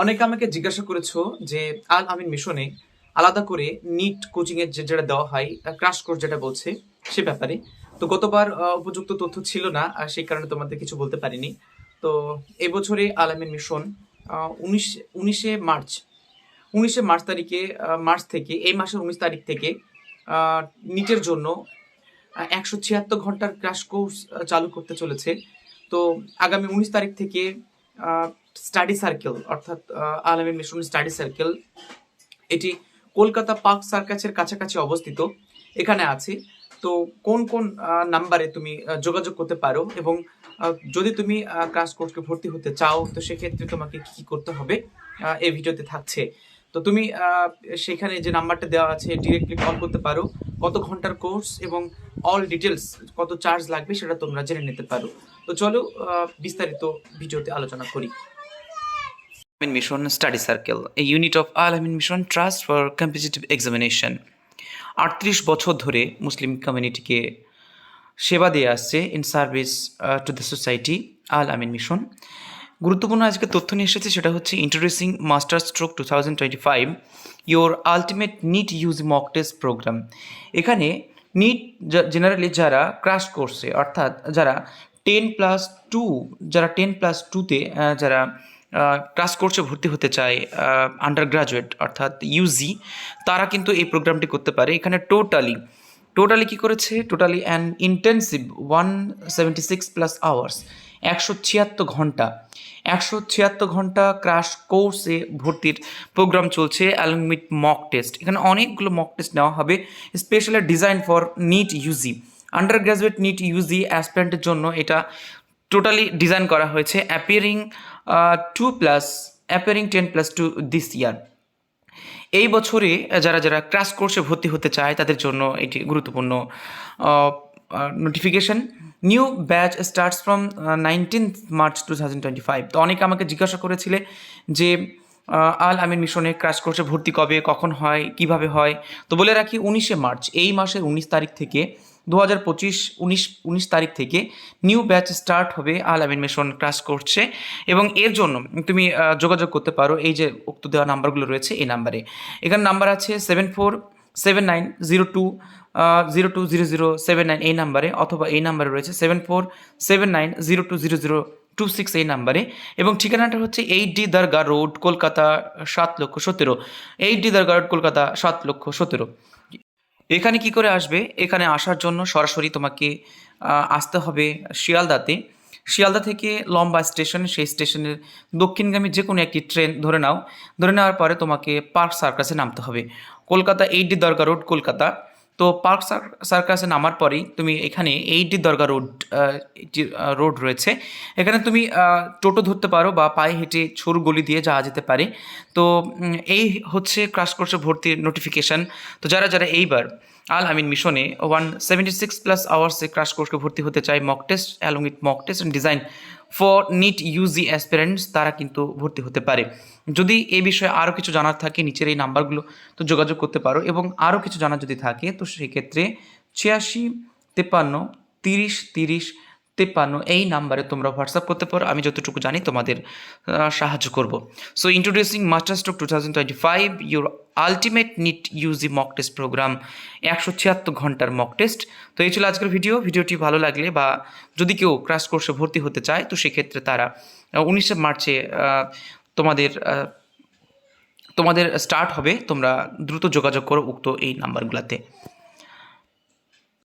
অনেকে আমাকে জিজ্ঞাসা করেছ যে, আল আমিন মিশনে আলাদা করে নিট কোচিং এর যে যেটা দেওয়া হয় ক্রাশ কোর্স যেটা বলছে সে ব্যাপারে। তো গতবার উপযুক্ত তথ্য ছিল না, আর সেই কারণে তোমাদের কিছু বলতে পারিনি। তো এবছরে আল আমিন মিশন উনিশ, উনিশে মার্চ উনিশে মার্চ তারিখে মার্চ থেকে, এই মাসের উনিশ তারিখ থেকে নিটের জন্য একশো ছিয়াত্তর ঘণ্টার ক্রাশ কোর্স চালু করতে চলেছে। তো আগামী উনিশ তারিখ থেকে স্টাডি সার্কেল অর্থাৎ আলামী মিশন স্টাডি সার্কেল এটি কলকাতা পার্ক সার্কাসের কাছাকাছি অবস্থিত। এখানে আছে। তো কোন কোন নাম্বারে তুমি যোগাযোগ করতে পারো এবং যদি তুমি ক্লাস কোর্সকে ভর্তি হতে চাও, তো সেক্ষেত্রে তোমাকে কি করতে হবে এই ভিডিওতে থাকছে। তো তুমি সেখানে যে নাম্বারটা দেওয়া আছে ডিরেক্টলি কল করতে পারো। কত ঘণ্টার কোর্স এবং অল ডিটেলস কত চার্জ লাগবে, সেটা তোমরা জেনে নিতে পারো। তো চলো বিস্তারিত ভিডিওতে আলোচনা করি। Mission Study Circle, a unit of Alamin Mission Trust for Competitive Examination. আটত্রিশ বছর ধরে মুসলিম কমিউনিটিকে সেবা দিয়ে আসছে in service to the society Al Ameen mission. গুরুত্বপূর্ণ আজকে তথ্য নিয়ে এসেছে সেটা হচ্ছে introducing master stroke two thousand twenty five ultimate NEET UG mock test program এখানে নিট জেনারেলি যারা ক্রাশ কোর্সে অর্থাৎ যারা টেন প্লাস টু যারা টেন প্লাস টুতে যারা ক্লাস কোর্সে ভর্তি হতে চায় আন্ডার গ্রাজুয়েট অর্থাৎ ইউজি তারা কিন্তু এই প্রোগ্রামটি করতে পারে। এখানে টোটালি টোটালি কি করেছে? Totally an intensive one seventy six plus hours একশো ছিয়াত্তর ঘণ্টা। একশো ছিয়াত্তর ঘণ্টা ক্রাশ কোর্সে ভর্তির প্রোগ্রাম চলছে অ্যালং মক টেস্ট এখানে অনেকগুলো মক টেস্ট নেওয়া হবে specially design for NEET UG undergraduate NEET UG অ্যাসপ্যান্টের জন্য এটা টোটালি ডিজাইন করা হয়েছে appearing two plus appearing ten plus two this year এই বছরে যারা যারা ক্রাশ কোর্সে ভর্তি হতে চায়, তাদের জন্য এটি গুরুত্বপূর্ণ notification new batch starts from nineteenth March two thousand twenty five তো অনেকে আমাকে জিজ্ঞাসা করেছিলে যে আল আমিন মিশনে ক্রাশ কোর্সে ভর্তি কবে, কখন হয়, কীভাবে হয়? তো বলে রাখি, উনিশে মার্চ, এই মাসের উনিশ তারিখ থেকে দু হাজার পঁচিশ, উনিশ উনিশ তারিখ থেকে নিউ ব্যাচ স্টার্ট হবে আল আমিন মিশন ক্লাস করছে। এবং এর জন্য তুমি যোগাযোগ করতে পারো, এই যে উক্ত দেওয়া নাম্বারগুলো রয়েছে এই নাম্বারে। এখানে নাম্বার আছে seven four seven nine zero two zero two zero zero seven nine এই নাম্বারে, অথবা এই নাম্বারে রয়েছে seven four seven nine zero two zero zero two six এই নাম্বারে। এবং ঠিকানাটা হচ্ছে eight D Dargah road, Kolkata সাত লক্ষ সতেরো। Eight D Dargah road, Kolkata সাত লক্ষ সতেরো। এখানে কি করে আসবে? এখানে আসার জন্য সরাসরি তোমাকে আসতে হবে শিয়ালদাতে। শিয়ালদা থেকে লম্বা স্টেশন, সেই স্টেশনের দক্ষিণগামী যে কোনো একটি ট্রেন ধরে নাও। ধরে নেওয়ার পরে তোমাকে পার্ক সার্কাসে নামতে হবে। Kolkata eight D Dargah road, Kolkata. তো পার্ক সার্কাসে নামার পরেই তুমি এখানে eight D Dargah road road রয়েছে। এখানে তুমি টোটো ধরতে পারো বা পায়ে হেঁটে সরু গলি দিয়ে যাওয়া যেতে পারে। তো এই হচ্ছে ক্রাশ কোর্সে ভর্তির নোটিফিকেশান। তো যারা যারা এইবার আল আমিন মিশনে ওয়ান সেভেন্টি সিক্স প্লাস আওয়ার্সে ক্রাশ কোর্সকে ভর্তি হতে চায়, mock test, along with mock test and design for NEET UG aspirants তারা কিন্তু ভর্তি হতে পারে। যদি এ বিষয়ে আরও কিছু জানার থাকে, নিচের এই নাম্বারগুলো, তো যোগাযোগ করতে পারো। এবং আরও কিছু জানার যদি থাকে, তো সেক্ষেত্রে ছিয়াশি, তেপান্ন, তিরিশ তিরিশ তেপান্ন এই নাম্বারে তোমরা হোয়াটসঅ্যাপ করতে পারো। আমি যতটুকু জানি তোমাদের সাহায্য করব। So introducing master stroke two thousand twenty five your ultimate NEET UG mock test program একশো ছিয়াত্তর ঘণ্টার মক টেস্ট তো এই ছিল আজকের ভিডিও ভিডিওটি ভালো লাগলে বা যদি কেউ ক্রাশ কোর্সে ভর্তি হতে চায়, তো সেক্ষেত্রে তারা উনিশে মার্চে তোমাদের তোমাদের স্টার্ট হবে। তোমরা দ্রুত যোগাযোগ করো উক্ত এই নাম্বারগুলোতে।